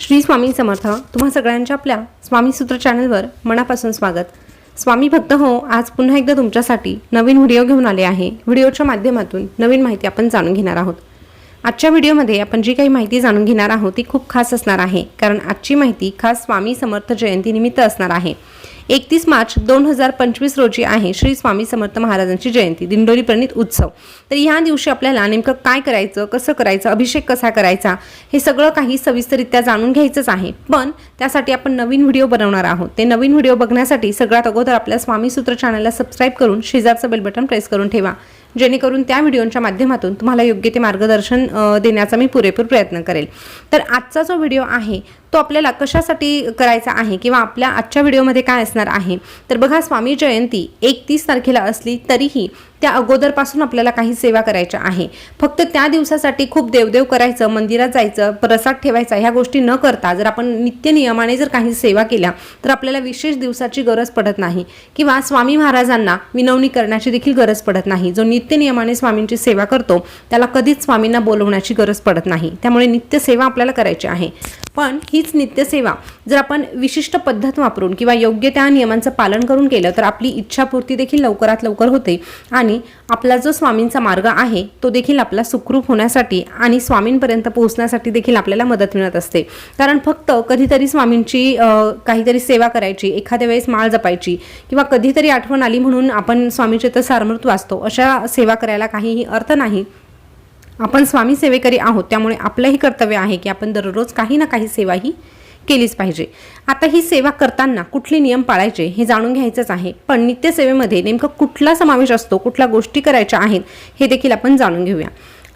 श्री स्वामी समर्थ तुम्हा सगळ्यांच्या आपल्या स्वामी सूत्र चॅनलवर मनापासून स्वागत. स्वामी भक्त हो आज पुन्हा एकदा तुमच्यासाठी नवीन व्हिडिओ घेऊन आले आहे. व्हिडिओच्या माध्यमातून नवीन माहिती आपण जाणून घेणार आहोत. आजच्या व्हिडिओमध्ये आपण जी काही माहिती जाणून घेणार आहोत ती खूप खास असणार आहे. कारण आजची माहिती खास स्वामी समर्थ जयंतीनिमित्त असणार आहे. एकतीस मार्च दोन हजार पंचवीस रोजी आहे श्री स्वामी समर्थ महाराजांची जयंती दिंडोरी प्रणित उत्सव. तर ह्या दिवशी आपल्याला नेमकं काय करायचं कसं करायचं अभिषेक कसा करायचा हे सगळं काही सविस्तरित्या जाणून घ्यायचंच आहे. पण त्यासाठी आपण नवीन व्हिडिओ बनवणार आहोत. ते नवीन व्हिडिओ बघण्यासाठी सगळ्यात अगोदर आपल्या स्वामी सूत्र चॅनलला सबस्क्राईब करून शेजारचं बेल बटन प्रेस करून ठेवा. जेणेकरून त्या व्हिडिओच्या माध्यमातून तुम्हाला योग्य ते मार्गदर्शन देण्याचा मी पुरेपूर प्रयत्न करेल. तर आजचा जो व्हिडिओ आहे तो आपल्याला कशासाठी करायचा आहे किंवा आपल्या आजच्या व्हिडिओमध्ये काय असणार आहे? तर बघा स्वामी जयंती एकतीस तारखेला असली तरीही त्या अगोदरपासून आपल्याला काही सेवा करायच्या आहे. फक्त त्या दिवसासाठी खूप देवदेव करायचं मंदिरात जायचं प्रसाद ठेवायचा ह्या गोष्टी न करता जर आपण नित्य नियमाने जर काही सेवा केल्या तर आपल्याला विशेष दिवसाची गरज पडत नाही. किंवा स्वामी महाराजांना विनवणी करण्याची देखील गरज पडत नाही. जो नित्य नियमाने स्वामींची सेवा करतो त्याला कधीच स्वामींना बोलवण्याची गरज पडत नाही. त्यामुळे नित्य सेवा आपल्याला करायची आहे. पण हीच नित्यसेवा. जर आपण विशिष्ट पद्धत वापरून किंवा योग्य त्या नियमांचं पालन करून केलं तर आपली इच्छापूर्ती देखील लवकरात लवकर होते आणि आपला जो स्वामींचा मार्ग आहे तो देखील आपला सुखरूप होण्यासाठी आणि स्वामींपर्यंत पोहोचण्यासाठी देखील आपल्याला मदत मिळत असते. कारण फक्त कधीतरी स्वामींची काहीतरी सेवा करायची एखाद्या वेळेस माळ जपायची किंवा कधीतरी आठवण आली म्हणून आपण स्वामीचे तर सारमृत वाचतो अशा सेवा करायला काहीही अर्थ नाही. आपण स्वामी सेवेकरी आहोत त्यामुळे आपलंही कर्तव्य आहे की आपण दररोज काही ना काही सेवा ही केलीच पाहिजे. आता ही सेवा करताना कुठले नियम पाळायचे हे जाणून घ्यायचंच आहे. पण नित्यसेवेमध्ये नेमकं कुठला समावेश असतो कुठल्या गोष्टी करायच्या आहेत हे देखील आपण जाणून घेऊया.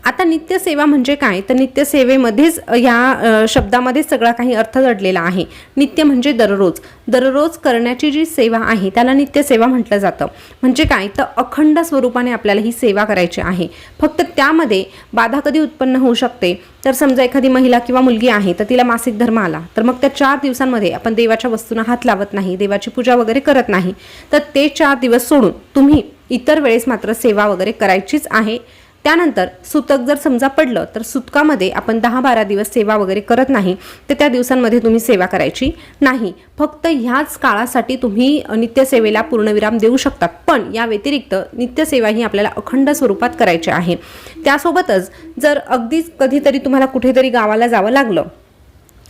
आता नित्यसेवा म्हणजे काय? तर नित्यसेवेमध्येच या शब्दामध्येच शब्दामध्ये सगळा काही अर्थ दडलेला आहे. नित्य म्हणजे दररोज. दररोज करण्याची जी सेवा आहे त्याला नित्यसेवा म्हटलं जातं. म्हणजे काय? तर अखंड स्वरूपाने आपल्याला ही सेवा करायची आहे. फक्त त्यामध्ये बाधा कधी उत्पन्न होऊ शकते? तर समजा एखादी महिला किंवा मुलगी आहे तर तिला मासिक धर्म आला तर मग त्या चार दिवसांमध्ये आपण देवाच्या वस्तूंना हात लावत नाही देवाची पूजा वगैरे करत नाही. तर ते चार दिवस सोडून तुम्ही इतर वेळेस मात्र सेवा वगैरे करायचीच आहे. त्यानंतर सुतक जर समजा पडलं तर सुतकामध्ये आपण दहा बारा दिवस सेवा वगैरे करत नाही तर त्या दिवसांमध्ये तुम्ही सेवा करायची नाही. फक्त ह्याच काळासाठी तुम्ही नित्यसेवेला पूर्णविराम देऊ शकता. पण या व्यतिरिक्त नित्यसेवा ही आपल्याला अखंड स्वरूपात करायची आहे. त्यासोबतच जर अगदीच कधीतरी तुम्हाला कुठेतरी गावाला जावं लागलं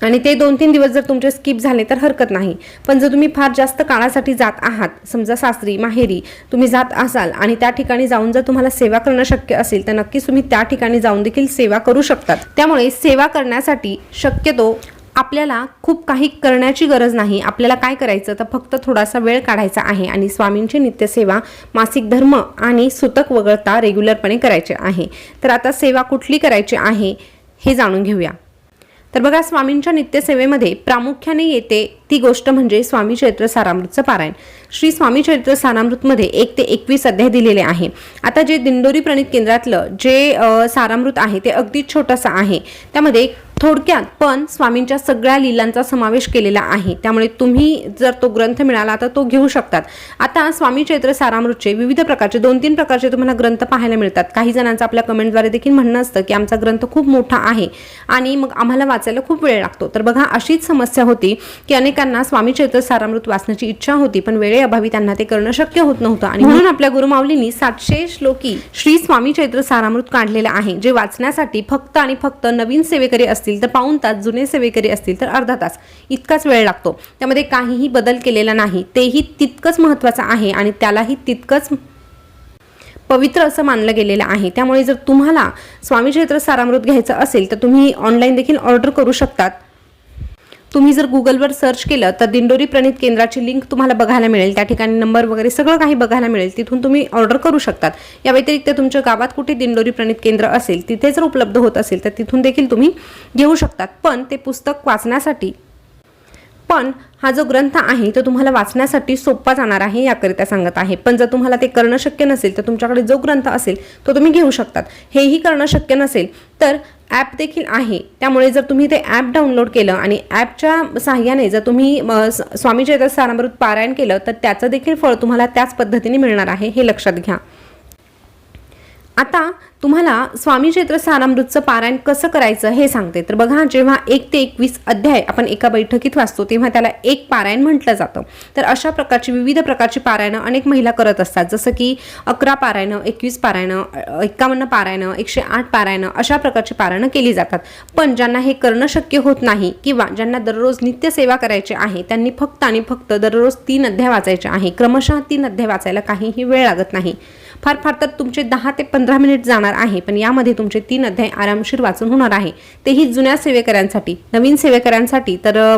आणि ते दोन तीन दिवस जर तुमचे स्किप झाले तर हरकत नाही. पण जर तुम्ही फार जास्त काळासाठी जात आहात समजा सासरी माहेरी तुम्ही जात असाल आणि त्या ठिकाणी जाऊन जर तुम्हाला सेवा करणं शक्य असेल तर नक्कीच तुम्ही त्या ठिकाणी जाऊन देखील सेवा करू शकतात. त्यामुळे सेवा करण्यासाठी शक्यतो आपल्याला खूप काही करण्याची गरज नाही. आपल्याला काय करायचं? तर फक्त थोडासा वेळ काढायचा आहे आणि स्वामींची नित्यसेवा मासिक धर्म आणि सुतक वगळता रेग्युलरपणे करायचे आहे. तर आता सेवा कुठली करायची आहे हे जाणून घेऊया. तर बघा स्वामींच्या नित्यसेवेमध्ये प्रामुख्याने येते ती गोष्ट म्हणजे स्वामी चैत्र सारामृतचं पारायण. श्री स्वामी चैत्र सारामृतमध्ये एक ते एकवीस अध्याय दिलेले आहे. आता जे दिंडोरी प्रणित केंद्रातलं जे सारामृत आहे ते अगदी छोटंसं आहे. त्यामध्ये थोडक्यात पण स्वामींच्या सगळ्या लीलांचा समावेश केलेला आहे. त्यामुळे तुम्ही जर तो ग्रंथ मिळाला तर तो घेऊ शकतात. आता स्वामी चैत्र सारामृतचे विविध प्रकारचे दोन तीन प्रकारचे तुम्हाला ग्रंथ पाहायला मिळतात. काही जणांचं आपल्या कमेंटद्वारे देखील म्हणणं असतं की आमचा ग्रंथ खूप मोठा आहे आणि मग आम्हाला वाचायला खूप वेळ लागतो. तर बघा अशीच समस्या होती की अनेकांना स्वामी चैत्र सारामृत वाचण्याची इच्छा होती पण वेळेअभावी त्यांना ते करणं शक्य होत नव्हतं. आणि म्हणून आपल्या गुरुमाऊलींनी सातशे श्लोकी श्री स्वामी चैत्र सारामृत काढलेलं आहे जे वाचण्यासाठी फक्त आणि फक्त नवीन सेवेकरी असतील तर पाऊन तास जुने सेवेकरी असतील तर अर्धा तास. इतकाच वेळ लागतो. त्यामध्ये काहीही बदल केलेला नाही. तेही तितकंच महत्त्वाचं आहे आणि त्यालाही तितकंच पवित्र असं मानलं गेलेलं आहे. त्यामुळे जर तुम्हाला स्वामी क्षेत्र सारामृत घ्यायचं असेल तर तुम्ही ऑनलाईन देखील ऑर्डर करू शकतात. तुम्ही जर गुगलवर सर्च केलं तर दिंडोरी प्रणित केंद्राची लिंक तुम्हाला बघायला मिळेल. त्या ठिकाणी नंबर वगैरे सगळं काही बघायला मिळेल. तिथून तुम्ही ऑर्डर करू शकतात. या व्यतिरिक्त तुमच्या गावात कुठे दिंडोरी प्रणित केंद्र असेल तिथे जर उपलब्ध होत असेल तर तिथून देखील तुम्ही घेऊ शकतात. पण ते पुस्तक वाचण्यासाठी पण हा जो ग्रंथ आहे तो तुम्हाला वाचण्यासाठी सोपा जाणार आहे याकरिता सांगत आहे. पण जर तुम्हाला ते करणं शक्य नसेल तर तुमच्याकडे जो ग्रंथ असेल तो तुम्ही घेऊ शकतात. हेही करणं शक्य नसेल तर ॲप देखील आहे. त्यामुळे जर तुम्ही ते ॲप डाउनलोड केलं आणि ॲपच्या सहाय्याने जर तुम्ही स्वामी चैत्र सारामृत पारायण केलं तर त्याचं देखील फळ तुम्हाला त्याच पद्धतीने मिळणार आहे हे लक्षात घ्या. आता तुम्हाला स्वामी चैत्र सारामृतचं पारायण कसं करायचं हे सांगते. तर बघा जेव्हा एक ते एकवीस अध्याय आपण एका बैठकीत वाचतो तेव्हा त्याला एक पारायण म्हटलं जातं. तर अशा प्रकारची विविध प्रकारची पारायणं अनेक महिला करत असतात. जसं की अकरा पारायणं एकवीस पारायणं एकावन्न पारायणं एकशे आठ पारायणं अशा प्रकारची पारायणं केली जातात. पण ज्यांना हे करणं शक्य होत नाही किंवा ज्यांना दररोज नित्यसेवा करायची आहे त्यांनी फक्त आणि फक्त दररोज तीन अध्याय वाचायचे आहे. क्रमशः तीन अध्याय वाचायला काहीही वेळ लागत नाही. फार फार तर तुमचे दहा ते पंधरा मिनिट जाणार आहे. पण यामध्ये तुमचे तीन अध्याय आरामशीर वाचून होणार आहे. तेही जुन्या सेवेकऱ्यांसाठी नवीन सेवेकऱ्यांसाठी. तर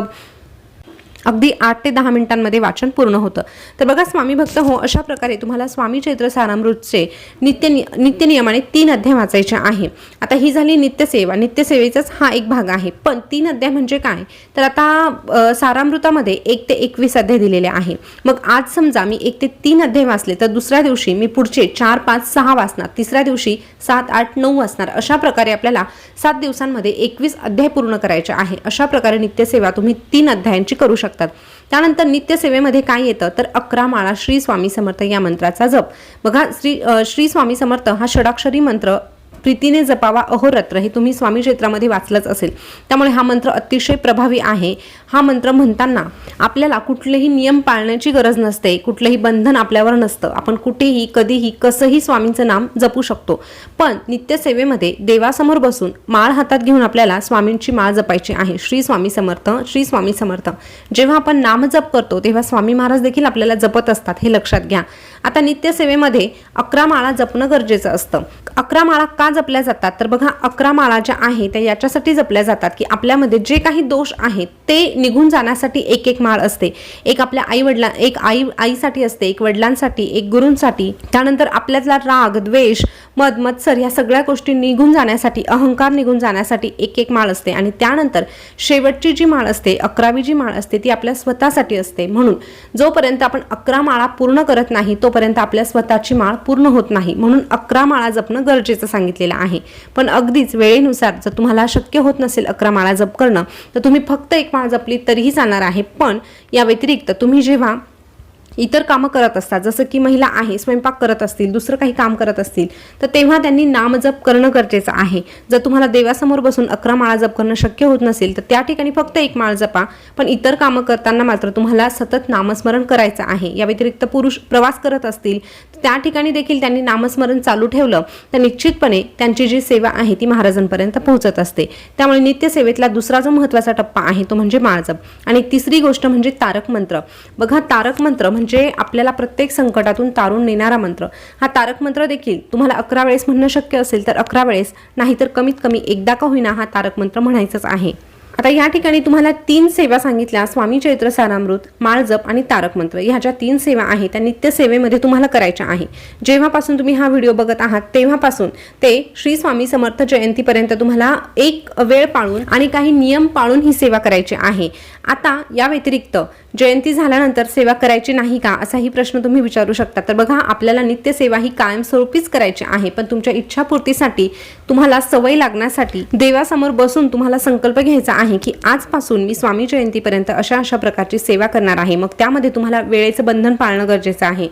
अगदी आठ ते दहा मिनिटांमध्ये वाचन पूर्ण होतं. तर बघा स्वामी भक्त हो अशा प्रकारे तुम्हाला स्वामी चैत्र सारामृतचे नित्य नि नित्यनियमाने तीन अध्याय वाचायचे आहे. आता ही झाली नित्यसेवा नित्यसेवेचाच हा एक भाग आहे. पण तीन अध्याय म्हणजे काय? तर आता सारामृतामध्ये एक ते एकवीस अध्याय दिलेले आहे. मग आज समजा मी एक ते तीन अध्याय वाचले तर दुसऱ्या दिवशी मी पुढचे चार पाच सहा वाचणार. तिसऱ्या दिवशी सात आठ नऊ वाचणार. अशा प्रकारे आपल्याला सात दिवसांमध्ये एकवीस अध्याय पूर्ण करायचे आहे. अशा प्रकारे नित्यसेवा तुम्ही तीन अध्यायांची करू शकता. शकतात. त्यानंतर नित्यसेवेमध्ये काय येतं? तर अकरा माळा श्री स्वामी समर्थ या मंत्राचा जप. बघा श्री श्री स्वामी समर्थ हा षडाक्षरी मंत्र प्रीतीने जपावा अहोरात्र हे तुम्ही स्वामी क्षेत्रामध्ये वाचलंच असेल. त्यामुळे हा मंत्र अतिशय प्रभावी आहे. हा मंत्र म्हणताना आपल्याला कुठलेही नियम पाळण्याची गरज नसते. कुठलंही बंधन आपल्यावर नसतं. आपण कुठेही कधीही कसंही स्वामींचं नाम जपू शकतो. पण नित्यसेवेमध्ये देवासमोर बसून माळ हातात घेऊन आपल्याला स्वामींची माळ जपायची आहे. श्री स्वामी समर्थ श्री स्वामी समर्थ. जेव्हा आपण नाम जप करतो तेव्हा स्वामी महाराज देखील आपल्याला जपत असतात हे लक्षात घ्या. आता नित्यसेवेमध्ये अकरा माळा जपणं गरजेचं असतं. अकरा माळा का जपल्या जातात? तर बघा अकरा माळा ज्या आहेत त्या याच्यासाठी जपल्या जातात की आपल्यामध्ये जे काही दोष आहेत ते निघून जाण्यासाठी एक एक माळ असते. एक आपल्या आई वडिला एक आई आईसाठी असते एक वडिलांसाठी एक गुरूंसाठी. त्यानंतर आपल्यातला राग द्वेष मद मत्सर या सगळ्या गोष्टी निघून जाण्यासाठी अहंकार निघून जाण्यासाठी एक एक माळ असते. आणि त्यानंतर शेवटची जी माळ असते अकरावी जी माळ असते ती आपल्या स्वतःसाठी असते. म्हणून जोपर्यंत आपण अकरा माळा पूर्ण करत नाही तोपर्यंत आपल्या स्वतःची माळ पूर्ण होत नाही. म्हणून अकरा माळा जपणं गरजेचं सांगितलेलं आहे. पण अगदीच वेळेनुसार जर तुम्हाला शक्य होत नसेल अकरा माळा जप करणं तर तुम्ही फक्त एक माळ जपली तरीही चालणार आहे. पण या व्यतिरिक्त तुम्ही जेव्हा इतर कामं करत असतात. जसं की महिला आहे स्वयंपाक करत असतील दुसरं काही काम करत असतील तर तेव्हा त्यांनी नामजप करणं गरजेचं आहे. जर तुम्हाला देवासमोर बसून अकरा माळा जप करणं शक्य होत नसेल तर त्या ठिकाणी फक्त एक माळ जपा. पण इतर कामं करताना मात्र तुम्हाला सतत नामस्मरण करायचं आहे. या व्यतिरिक्त पुरुष प्रवास करत असतील तर त्या ठिकाणी देखील त्यांनी नामस्मरण चालू ठेवलं तर निश्चितपणे त्यांची जी सेवा आहे ती महाराजांपर्यंत पोहोचत असते. त्यामुळे नित्यसेवेतला दुसरा जो महत्त्वाचा टप्पा आहे तो म्हणजे माळजप आणि तिसरी गोष्ट म्हणजे तारक मंत्र. बघा तारक मंत्र म्हणजे म्हणजे आपल्याला प्रत्येक संकटातून तारून नेणारा मंत्र. हा तारक मंत्र देखील तुम्हाला अकरा वेळेस म्हणणं शक्य असेल तर अकरा वेळेस नाहीतर कमीत कमी एकदा का होईना हा तारक मंत्र म्हणायचाच आहे. आता या ठिकाणी तुम्हाला तीन सेवा सांगितल्या स्वामी चैत्र सारामृत माळजप आणि तारक मंत्र. ह्या ज्या तीन सेवा आहेत त्या नित्य सेवेमध्ये तुम्हाला करायच्या आहे जेव्हापासून तुम्ही हा व्हिडिओ बघत आहात तेव्हापासून ते श्री स्वामी समर्थ जयंतीपर्यंत तुम्हाला एक वेळ पाळून आणि काही नियम पाळून ही सेवा करायची आहे. आता या व्यतिरिक्त जयंती झाल्यानंतर सेवा करायची नाही का असाही प्रश्न तुम्ही विचारू शकता. तर बघा आपल्याला नित्य सेवा ही कायमस्वरूपीच करायची आहे पण तुमच्या इच्छापूर्तीसाठी तुम्हाला सवय लागण्यासाठी देवासमोर बसून तुम्हाला संकल्प घ्यायचा आहे की आजपासून मी स्वामी जयंतीपर्यंत अशा अशा प्रकारची सेवा करणार आहे. मग त्यामध्ये तुम्हाला वेळेचं बंधन पाळणं गरजेचं आहे.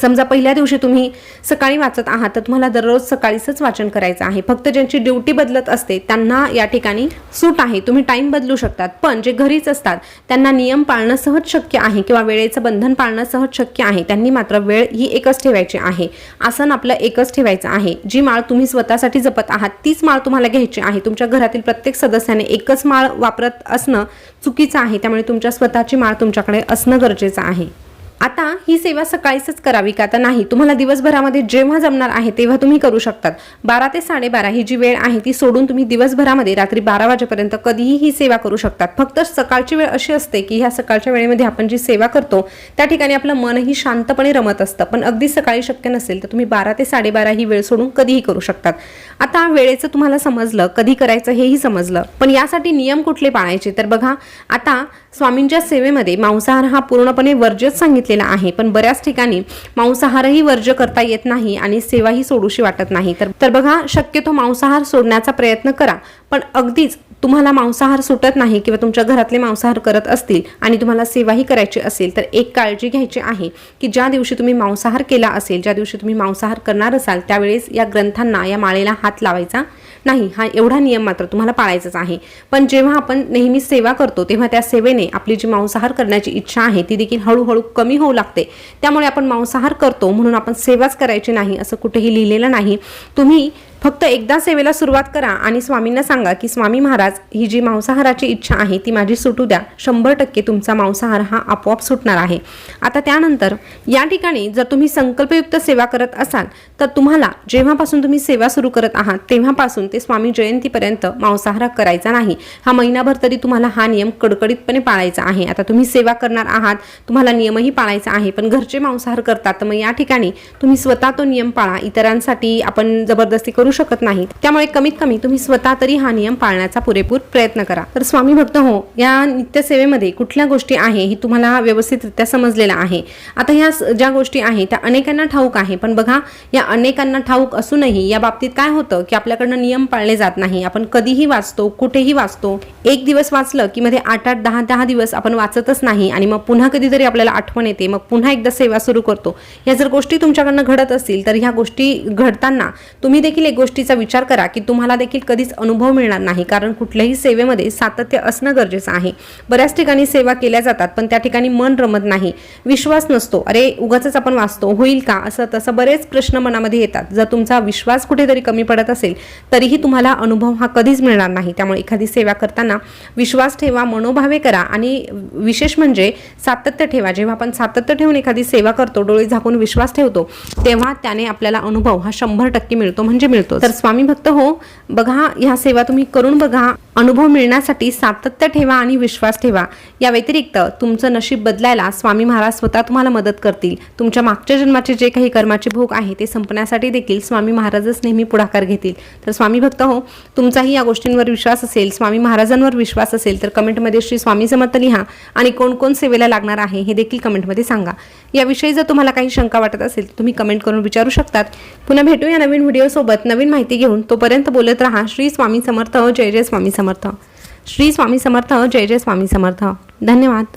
समजा पहिल्या दिवशी तुम्ही सकाळी वाचत आहात तर तुम्हाला दररोज सकाळीच वाचन करायचं आहे. फक्त ज्यांची ड्युटी बदलत असते त्यांना या ठिकाणी सूट आहे. तुम्ही टाइम बदलू शकतात पण जे घरीच असतात त्यांना नियम पाळणं सहज शक्य आहे किंवा वेळेचं बंधन पाळणं सहज शक्य आहे. त्यांनी मात्र वेळ ही एकच ठेवायची आहे. आसन आपलं एकच ठेवायचं आहे. जी माळ तुम्ही स्वतःसाठी जपत आहात तीच माळ तुम्हाला घ्यायची आहे. तुमच्या घरातील प्रत्येक सदस्याने एकच माळ वापरत असणं चुकीचं आहे. त्यामुळे तुमच्या स्वतःची माळ तुमच्याकडे असणं गरजेचं आहे. आता ही सेवा सकाळीच करावी का? तर नाही. तुम्हाला दिवसभरामध्ये जेव्हा जमणार आहे तेव्हा तुम्ही करू शकतात. बारा ते साडेबारा ही जी वेळ आहे ती सोडून तुम्ही दिवसभरामध्ये रात्री बारा वाजेपर्यंत कधीही ही सेवा करू शकतात. फक्त सकाळची वेळ अशी असते की ह्या सकाळच्या वेळेमध्ये आपण जी सेवा करतो त्या ठिकाणी आपलं मनही शांतपणे रमत असतं. पण अगदी सकाळी शक्य नसेल तर तुम्ही बारा ते साडेबारा ही वेळ सोडून कधीही करू शकतात. आता वेळेचं तुम्हाला समजलं कधी करायचं हेही समजलं. पण यासाठी नियम कुठले पाळायचे? तर बघा आता स्वामींच्या सेवेमध्ये मांसाहार हा पूर्णपणे वर्ज्यच सांगितले सांगितलेला आहे. पण बऱ्याच ठिकाणी मांसाहारही वर्ज्य करता येत नाही आणि सेवाही सोडूशी वाटत नाही. तर तर बघा शक्यतो मांसाहार सोडण्याचा प्रयत्न करा. पण अगदीच तुम्हाला मांसाहार सुटत नाही किंवा तुमच्या घरातले मांसाहार करत असतील आणि तुम्हाला सेवाही करायची असेल तर एक काळजी घ्यायची आहे की ज्या दिवशी तुम्ही मांसाहार केला असेल ज्या दिवशी तुम्ही मांसाहार करणार असाल त्यावेळेस या ग्रंथांना या माळेला हात लावायचा. नाही हा एवढा नियम मात्र तुम्हाला पाळायचाच आहे. पण जेव्हा आपण नेहमी सेवा करतो तेव्हा त्या सेवेने आपली जी मांसाहार करण्याची इच्छा आहे ती देखील हळूहळू कमी होऊ लागते. त्यामुळे आपण मांसाहार करतो म्हणून आपण सेवाच करायची नाही असं कुठेही लिहिलेलं नाही. तुम्ही फक्त एकदा सेवेला सुरुवात करा आणि स्वामींना सांगा की स्वामी महाराज ही जी मांसाहाराची इच्छा आहे ती माझी सुटू द्या. शंभर टक्के तुमचा मांसाहार हा आपोआप सुटणार आहे. आता त्यानंतर या ठिकाणी जर तुम्ही संकल्पयुक्त सेवा करत असाल तर तुम्हाला जेव्हापासून तुम्ही सेवा सुरू करत आहात तेव्हापासून ते स्वामी जयंतीपर्यंत मांसाहार करायचा नाही. हा महिनाभर तरी तुम्हाला हा नियम कडकडीतपणे पाळायचा आहे. आता तुम्ही सेवा करणार आहात तुम्हाला नियमही पाळायचा आहे पण घरचे मांसाहार करतात. तर मग या ठिकाणी तुम्ही स्वतः तो नियम पाळा. इतरांसाठी आपण जबरदस्ती करू शकत नाही त्यामुळे कमीत कमी तुम्ही स्वतः तरी हा नियम पाळण्याचा पुरेपूर प्रयत्न करा. तर स्वामी भक्त हो या नित्यसेवेमध्ये कुठल्या गोष्टी आहे ही तुम्हाला व्यवस्थितरित्या समजलेलं आहे. आता ह्या ज्या गोष्टी आहेत त्या अनेकांना ठाऊक आहे. पण बघा या अनेकांना ठाऊक असूनही या बाबतीत काय होतं की आपल्याकडनं नियम पाळले जात नाही. आपण कधीही वाचतो कुठेही वाचतो. एक दिवस वाचलं की मध्ये आठ आठ दहा दहा दिवस आपण वाचतच नाही आणि मग पुन्हा कधीतरी आपल्याला आठवण येते. मग पुन्हा एकदा सेवा सुरू करतो. या जर गोष्टी तुमच्याकडनं घडत असतील तर ह्या गोष्टी घडताना तुम्ही देखील एक गोष्टीचा विचार करा की तुम्हाला देखील कधीच अनुभव मिळणार नाही कारण कुठल्याही सेवेमध्ये सातत्य असणं गरजेचं आहे. बऱ्याच ठिकाणी सेवा केल्या जातात पण त्या ठिकाणी मन रमत नाही. विश्वास नसतो. अरे उगाच आपण वाचतो. होईल का? असं तसं बरेच प्रश्न मनामध्ये येतात. जर तुमचा विश्वास कुठेतरी कमी पडत असेल तरीही तुम्हाला अनुभव हा कधीच मिळणार नाही. त्यामुळे एखादी सेवा करताना विश्वास ठेवा मनोभावे करा आणि विशेष म्हणजे सातत्य ठेवा. जेव्हा आपण सातत्य ठेवून एखादी सेवा करतो डोळे झाकून विश्वास ठेवतो तेव्हा त्याने आपल्याला अनुभव हा शंभर टक्के मिळतो म्हणजे मिळतो. तर स्वामी भक्त हो बघा ह्या सेवा तुम्ही करून बघा. अनुभव मिळण्यासाठी सातत्य ठेवा आणि विश्वास ठेवा. या व्यतिरिक्त तुमचं नशीब बदलायला स्वामी महाराज स्वतः तुम्हाला मदत करतील. तुमच्या मागच्या जन्माचे जे काही कर्माचे भोग आहे ते संपण्यासाठी देखील स्वामी महाराजच नेहमी पुढाकार घेतील. तर स्वामी भक्त हो तुमचाही या गोष्टींवर विश्वास असेल स्वामी महाराजांवर विश्वास असेल तर कमेंटमध्ये श्री स्वामी समर्थ लिहा आणि कोण कोण सेवेला लागणार आहे हे देखील कमेंटमध्ये सांगा. याविषयी जर तुम्हाला काही शंका वाटत असेल तर तुम्ही कमेंट करून विचारू शकतात. पुन्हा भेटू या नवीन व्हिडिओसोबत. नवीन नवीन माहिती घेऊन तोपर्यंत बोलत राहा. श्री स्वामी समर्थ जय जय स्वामी समर्थ. श्री स्वामी समर्थ जय जय स्वामी समर्थ. धन्यवाद.